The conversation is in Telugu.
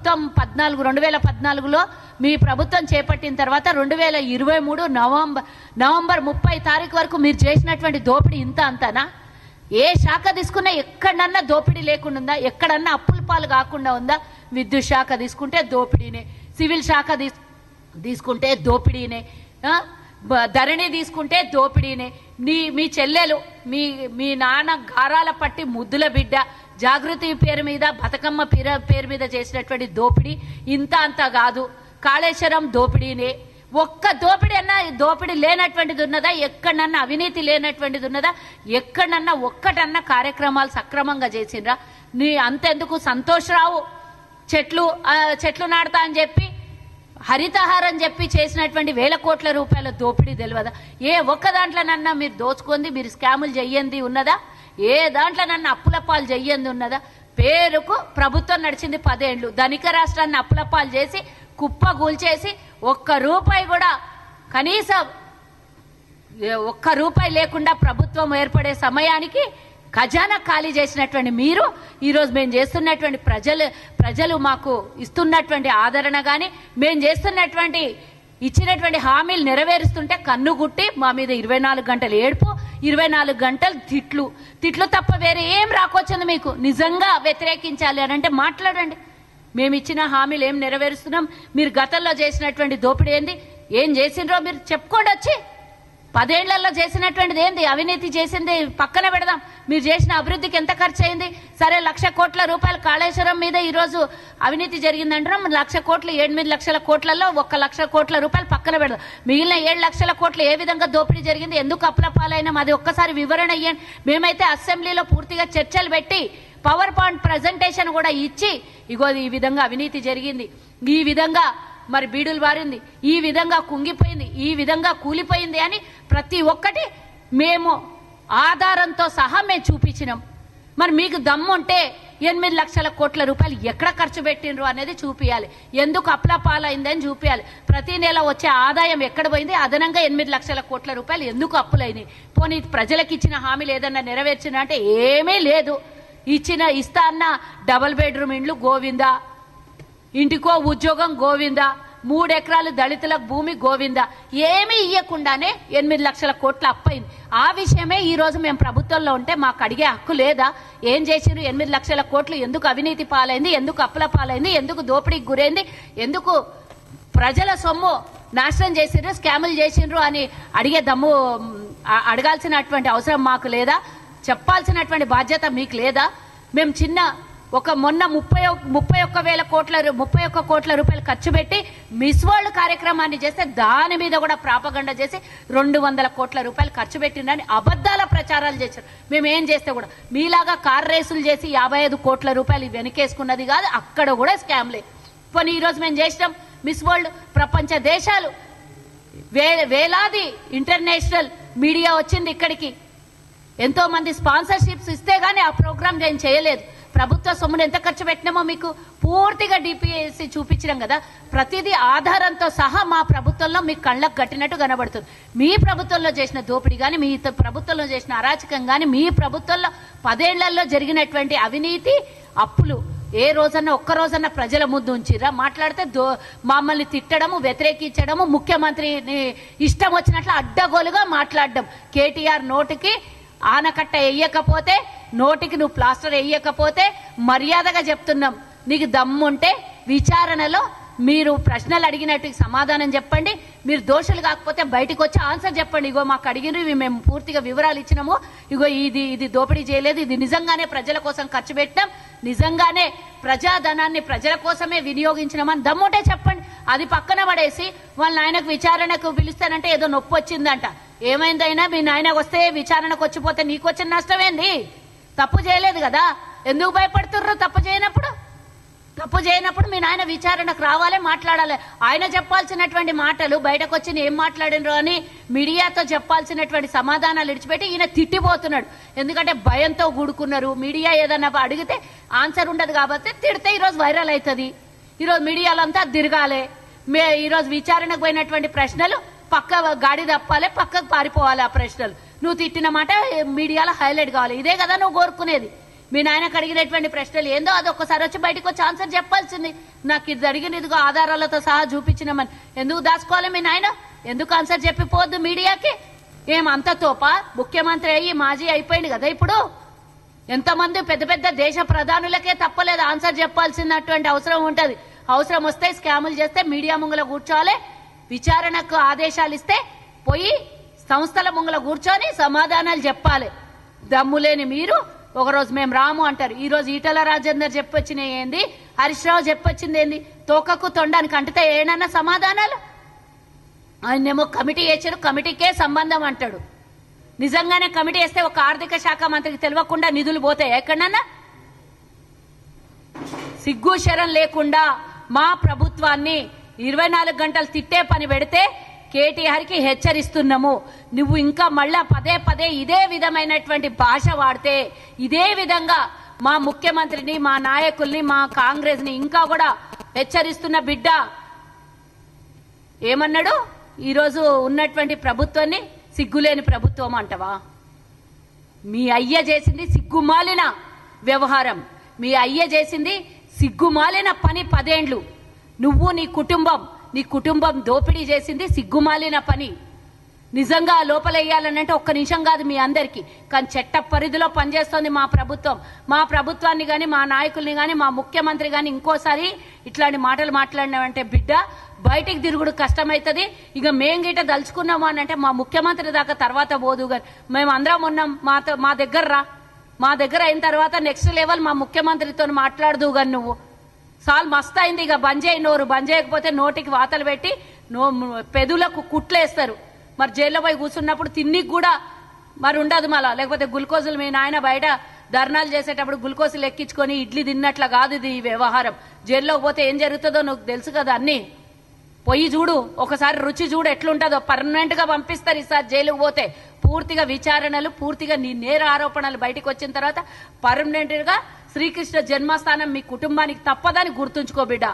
ప్రభుత్వం పద్నాలుగు రెండు వేల పద్నాలుగులో మీ ప్రభుత్వం చేపట్టిన తర్వాత రెండు వేల ఇరవై మూడు నవంబర్ నవంబర్ ముప్పై తారీఖు వరకు మీరు చేసినటువంటి దోపిడీ ఇంత అంతనా? ఏ శాఖ తీసుకున్నా ఎక్కడన్నా దోపిడీ లేకుండా ఉందా? ఎక్కడన్నా అప్పుల పాలు కాకుండా ఉందా? విద్యుత్ శాఖ తీసుకుంటే దోపిడీనే. సివిల్ శాఖ తీసుకుంటే దోపిడీనే. ధరణి తీసుకుంటే దోపిడీనే. నీ మీ చెల్లెలు మీ మీ నాన్న గారాల పట్టి ముద్దుల బిడ్డ జాగృతి పేరు మీద బతుకమ్మ పేరు పేరు మీద చేసినటువంటి దోపిడీ ఇంత అంత కాదు. కాళేశ్వరం దోపిడీనే. ఒక్క దోపిడీ అన్నా దోపిడీ లేనటువంటిది ఉన్నదా? ఎక్కడన్నా అవినీతి లేనటువంటిది ఉన్నదా? ఎక్కడన్నా ఒక్కటన్నా కార్యక్రమాలు సక్రమంగా చేసిండ్రా? నీ అంతెందుకు సంతోషరావు? చెట్లు చెట్లు నాడతా అని చెప్పి హరితహారం చెప్పి చేసినటువంటి వేల కోట్ల రూపాయల దోపిడీ తెలియదా ఏ ఒక్క దాంట్లోనన్నా మీరు దోచుకుంది మీరు స్కాములు చెయ్యంది ఉన్నదా? ఏ దాంట్లో నన్ను అప్పులపాలు చెయ్యంది ఉన్నదా? పేరుకు ప్రభుత్వం నడిచింది పదేండ్లు. ధనిక రాష్ట్రాన్ని అప్పులపాలు చేసి కుప్ప కూల్చేసి ఒక్క రూపాయి కూడా కనీసం ఒక్క రూపాయి లేకుండా ప్రభుత్వం ఏర్పడే సమయానికి ఖజానా ఖాళీ చేసినటువంటి మీరు ఈరోజు మేము చేస్తున్నటువంటి ప్రజలు ప్రజలు మాకు ఇస్తున్నటువంటి ఆదరణ కానీ మేము చేస్తున్నటువంటి ఇచ్చినటువంటి హామీలు నెరవేరుస్తుంటే కన్ను గుట్టి మా మీద ఇరవై నాలుగు గంటలు ఏడుపు ఇరవై నాలుగు గంటలు తిట్లు. తిట్లు తప్ప వేరే ఏం రాకొచ్చింది మీకు? నిజంగా వ్యతిరేకించాలి అని అంటే మాట్లాడండి. మేము ఇచ్చిన హామీలు ఏం నెరవేరుస్తున్నాం? మీరు గతంలో చేసినటువంటి దోపిడీ ఏంది? ఏం చేసిండ్రో మీరు చెప్పుకోండి వచ్చి. పదేళ్ళలో చేసినటువంటిది ఏంది? అవినీతి చేసింది పక్కన పెడదాం. మీరు చేసిన అభివృద్ధికి ఎంత ఖర్చు అయింది సరే లక్ష కోట్ల రూపాయలు కాళేశ్వరం మీద ఈరోజు అవినీతి జరిగిందంటాం లక్ష కోట్లు ఎనిమిది లక్షల కోట్లలో ఒక్క లక్ష కోట్ల రూపాయలు పక్కన పెడదాం. మిగిలిన ఏడు లక్షల కోట్లు ఏ విధంగా దోపిడీ జరిగింది? ఎందుకు అప్పుల పాలైనా అది ఒక్కసారి వివరణ ఇవ్వండి మేమైతే అసెంబ్లీలో పూర్తిగా చర్చలు పెట్టి పవర్ పాయింట్ ప్రజెంటేషన్ కూడా ఇచ్చి ఇగో ఈ విధంగా అవినీతి జరిగింది. ఈ విధంగా మరి బీడులు బారింది ఈ విధంగా కుంగిపోయింది ఈ విధంగా కూలిపోయింది అని ప్రతి ఒక్కటి మేము ఆధారంతో సహా మేము చూపించినాం. మరి మీకు దమ్ముంటే ఎనిమిది లక్షల కోట్ల రూపాయలు ఎక్కడ ఖర్చు పెట్టిండ్రు అనేది చూపించాలి ఎందుకు అప్పులపాలైందని చూపించాలి ప్రతి నెల వచ్చే ఆదాయం ఎక్కడ పోయింది? అదనంగా ఎనిమిది లక్షల కోట్ల రూపాయలు ఎందుకు అప్పులైనాయి? పోనీ ప్రజలకు ఇచ్చిన హామీలు ఏదన్నా నెరవేర్చిన అంటే ఏమీ లేదు. ఇచ్చిన ఇస్తా అన్న డబల్ బెడ్రూమ్ ఇండ్లు గోవిందా? ఇంటికో ఉద్యోగం గోవిందా? మూడు ఎకరాలు దళితులకు భూమి గోవిందా? ఏమీ ఇయ్యకుండానే ఎనిమిది లక్షల కోట్ల అప్పయింది. ఆ విషయమే ఈ రోజు మేము ప్రభుత్వంలో ఉంటే మాకు అడిగే హక్కు లేదా? ఏం చేసిరు ఎనిమిది లక్షల కోట్లు ఎందుకు అవినీతి పాలైంది? ఎందుకు అప్పుల పాలైంది? ఎందుకు దోపిడీకి గురైంది? ఎందుకు ప్రజల సొమ్ము నాశనం చేసిండ్రు స్కాములు చేసిండ్రు అని అడిగే దమ్ము అడగాల్సినటువంటి అవసరం మాకు లేదా? చెప్పాల్సినటువంటి బాధ్యత మీకు లేదా? మేము చిన్న ఒక మొన్న ముప్పై ముప్పై ఒక్క వేల కోట్ల ముప్పై ఒక్క కోట్ల రూపాయలు ఖర్చు పెట్టి మిస్ వరల్డ్ కార్యక్రమాన్ని చేస్తే దాని మీద కూడా ప్రాపగండ చేసి రెండు వందల కోట్ల రూపాయలు ఖర్చు పెట్టిందని అబద్ధాల ప్రచారాలు చేశారు. మేము ఏం చేస్తే కూడా మీలాగా కార్ రేసులు చేసి యాభై ఐదు కోట్ల రూపాయలు వెనకేసుకున్నది కాదు అక్కడ కూడా స్కామ్లే. పోనీ ఈరోజు మేము చేసినాం మిస్ వరల్డ్ ప్రపంచ దేశాలు. వే వేలాది ఇంటర్నేషనల్ మీడియా వచ్చింది ఇక్కడికి. ఎంతో మంది స్పాన్సర్షిప్స్ ఇస్తే గానీ ఆ ప్రోగ్రామ్ నేను చేయలేదు. ప్రభుత్వ సొమ్మును ఎంత ఖర్చు పెట్టినామో మీకు పూర్తిగా డిపిఎస్సి చూపించడం కదా. ప్రతిదీ ఆధారంతో సహా మా ప్రభుత్వంలో మీ కళ్ళకు కట్టినట్టు కనబడుతుంది. మీ ప్రభుత్వంలో చేసిన దోపిడీ కానీ మీ ప్రభుత్వంలో చేసిన అరాచకం కానీ మీ ప్రభుత్వంలో పదేళ్ళలో జరిగినటువంటి అవినీతి అప్పులు. ఏ రోజన్నా ఒక్క రోజన్నా ప్రజల ముందు ఉంచిరా మాట్లాడితే దో మమ్మల్ని తిట్టడము వ్యతిరేకించడము ముఖ్యమంత్రిని ఇష్టం వచ్చినట్లు అడ్డగోలుగా మాట్లాడడం. కేటీఆర్ నోటికి ఆనకట్ట వేయకపోతే నోటికి నువ్వు ప్లాస్టర్ వేయకపోతే మర్యాదగా చెప్తున్నాం. నీకు దమ్ముంటే విచారణలో మీరు ప్రశ్నలు అడిగినట్టు సమాధానం చెప్పండి. మీరు దోషులు కాకపోతే బయటకు వచ్చి ఆన్సర్ చెప్పండి. ఇగో మాకు అడిగినవి ఇవి మేము పూర్తిగా వివరాలు ఇచ్చినాము. ఇగో ఇది ఇది దోపిడీ చేయలేదు. ఇది నిజంగానే ప్రజల కోసం ఖర్చు పెట్టినాం. నిజంగానే ప్రజాధనాన్ని ప్రజల కోసమే వినియోగించినామని దమ్ముంటే చెప్పండి. అది పక్కన పడేసి వాళ్ళ నాయనకు విచారణకు పిలుస్తానంటే ఏదో నొప్పి వచ్చిందంట. ఏమైందైనా మీ నాయనకు వస్తే విచారణకు వచ్చిపోతే నీకు వచ్చిన నష్టం ఏంది? తప్పు చేయలేదు కదా? ఎందుకు భయపడుతుర్రు తప్పు చేయనప్పుడు? తప్పు చేయనప్పుడు మీ నాయన విచారణకు రావాలి మాట్లాడాలి. ఆయన చెప్పాల్సినటువంటి మాటలు బయటకు వచ్చి ఏం మాట్లాడినరు అని మీడియాతో చెప్పాల్సినటువంటి సమాధానాలు ఇడిచిపెట్టి ఈయన తిట్టిపోతున్నాడు. ఎందుకంటే భయంతో కూడుకున్నారు మీడియా ఏదన్నా అడిగితే ఆన్సర్ ఉండదు కాబట్టి తిడితే ఈరోజు వైరల్ అవుతుంది. ఈరోజు మీడియాలంతా తిరగాలి. మే ఈరోజు విచారణకు పోయినటువంటి ప్రశ్నలు పక్క గాడి తప్పాలి పక్కకు పారిపోవాలి ఆ ప్రశ్నలు. నువ్వు తిట్టిన మాట మీడియాలో హైలైట్ కావాలి. ఇదే కదా నువ్వు కోరుకునేది. మీ నాయనకు అడిగినటువంటి ప్రశ్నలు ఏందో అది ఒక్కసారి వచ్చి బయటకు వచ్చి ఆన్సర్ చెప్పాల్సింది. నాకు ఇది అడిగిన ఇదిగో ఆధారాలతో సహా చూపించినామని. ఎందుకు దాచుకోవాలి మీ నాయన? ఎందుకు ఆన్సర్ చెప్పిపోవద్దు మీడియాకి? ఏం అంత తోపా? ముఖ్యమంత్రి అయ్యి మాజీ అయిపోయింది కదా ఇప్పుడు? ఎంతమంది పెద్ద పెద్ద దేశ ప్రధానులకే తప్పలేదు ఆన్సర్ చెప్పాల్సినటువంటి అవసరం ఉంటుంది. అవసరం వస్తే స్కాములు చేస్తే మీడియా ముంగల కూర్చోవాలి. విచారణకు ఆదేశాలు ఇస్తే పోయి సంస్థల ముంగల కూర్చొని సమాధానాలు చెప్పాలి. దమ్ము లేని మీరు ఒకరోజు మేము రాము అంటారు. ఈ రోజు ఈటల రాజేందర్ చెప్పొచ్చిన ఏంది? హరీష్రావు చెప్పొచ్చింది ఏంది? తోకకు తొండానికి అంటితే ఏనన్నా సమాధానాలు? ఆయనేమో కమిటీ వేసాడు కమిటీకే సంబంధం అంటాడు. నిజంగానే కమిటీ వేస్తే ఒక ఆర్థిక శాఖ మంత్రికి తెలియకుండా నిధులు పోతాయి ఎక్కడన్నా? సిగ్గు శరం లేకుండా మా ప్రభుత్వాన్ని ఇరవై నాలుగు గంటలు తిట్టే పని పెడితే కేటీఆర్కి హెచ్చరిస్తున్నాము. నువ్వు ఇంకా మళ్ళా పదే పదే ఇదే విధమైనటువంటి భాష వాడితే ఇదే విధంగా మా ముఖ్యమంత్రిని మా నాయకుల్ని మా కాంగ్రెస్ని ఇంకా కూడా హెచ్చరిస్తున్న బిడ్డ ఏమన్నాడు? ఈరోజు ఉన్నటువంటి ప్రభుత్వాన్ని సిగ్గులేని ప్రభుత్వం అంటవా? మీ అయ్య చేసింది సిగ్గుమాలిన వ్యవహారం. మీ అయ్య చేసింది సిగ్గుమాలిన పని పదేండ్లు. నువ్వు నీ కుటుంబం నీ కుటుంబం దోపిడీ చేసింది సిగ్గుమాలిన పని. నిజంగా లోపలేయాలనంటే ఒక్క నిమిషం కాదు మీ అందరికీ. కానీ చట్ట పరిధిలో పనిచేస్తోంది మా ప్రభుత్వం. మా ప్రభుత్వాన్ని కానీ మా నాయకుల్ని కానీ మా ముఖ్యమంత్రి కానీ ఇంకోసారి ఇట్లాంటి మాటలు మాట్లాడినామంటే బిడ్డ బయటికి తిరుగుడు కష్టమవుతుంది ఇక మేం గిట దలుచుకున్నాము అని అంటే మా ముఖ్యమంత్రి దాకా తర్వాత పోదు కానీ మేము అందరం ఉన్నాం. మాతో మా దగ్గర రా. మా దగ్గర అయిన తర్వాత నెక్స్ట్ లెవెల్ మా ముఖ్యమంత్రితో మాట్లాడదు కానీ నువ్వు. సాల్ మస్త్ అయింది ఇక. బంద్ చేయి నోరు బంద్ చేయకపోతే నోటికి వాతలు పెట్టి నో పెదులకు కుట్లేస్తారు. మరి జైల్లో పోయి కూర్చున్నప్పుడు తిన్నికి కూడా మరి ఉండదు మళ్ళా. లేకపోతే గ్లూకోజులు మీ నాయన బయట ధర్నాలు చేసేటప్పుడు గ్లూకోజులు ఎక్కించుకొని ఇడ్లీ తిన్నట్ల కాదు ఇది ఈ వ్యవహారం. జైల్లో పోతే ఏం జరుగుతుందో నువ్వు తెలుసు కదా అన్నీ. పొయ్యి చూడు ఒకసారి రుచి చూడు ఎట్లుంటుందో. పర్మనెంట్గా పంపిస్తారు ఈసారి జైలుకు పోతే. పూర్తిగా విచారణలు పూర్తిగా నీ నేర ఆరోపణలు బయటకు వచ్చిన తర్వాత పర్మనెంట్గా శ్రీకృష్ణ జన్మస్థానం మీ కుటుంబానికి తప్పదని గుర్తుంచుకో బిడ్డ.